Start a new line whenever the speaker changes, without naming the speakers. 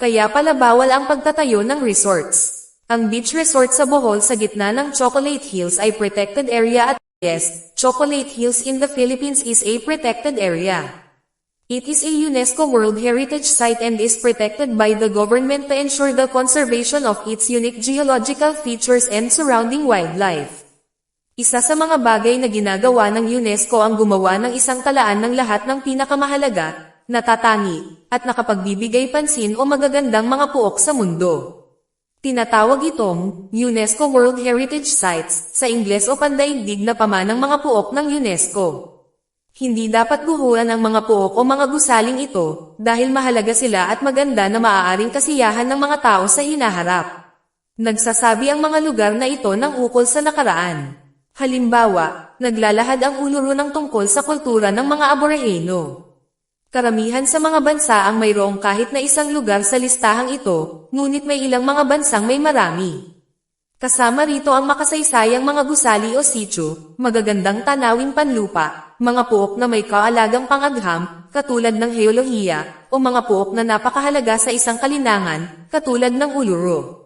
Kaya pala bawal ang pagtatayo ng resorts. Ang beach resort sa Bohol sa gitna ng Chocolate Hills ay protected area at yes, Chocolate Hills in the Philippines is a protected area. It is a UNESCO World Heritage Site and is protected by the government to ensure the conservation of its unique geological features and surrounding wildlife. Isa sa mga bagay na ginagawa ng UNESCO ang gumawa ng isang talaan ng lahat ng pinakamahalaga, natatangi, at nakapagbibigay pansin o magagandang mga puok sa mundo. Tinatawag itong UNESCO World Heritage Sites, sa Ingles o pandaigdig na pamanang mga puok ng UNESCO. Hindi dapat guhuran ang mga puok o mga gusaling ito, dahil mahalaga sila at maganda na maaaring kasiyahan ng mga tao sa hinaharap. Nagsasabi ang mga lugar na ito ng ukol sa nakaraan. Halimbawa, naglalahad ang uluro ng tungkol sa kultura ng mga Aborigeno. Karamihan sa mga bansa ang mayroong kahit na isang lugar sa listahang ito, ngunit may ilang mga bansang may marami. Kasama rito ang makasaysayang mga gusali o sityo, magagandang tanawing panlupa, mga puok na may kaalagang pangagham, katulad ng heolohiya, o mga puok na napakahalaga sa isang kalinangan, katulad ng uluro.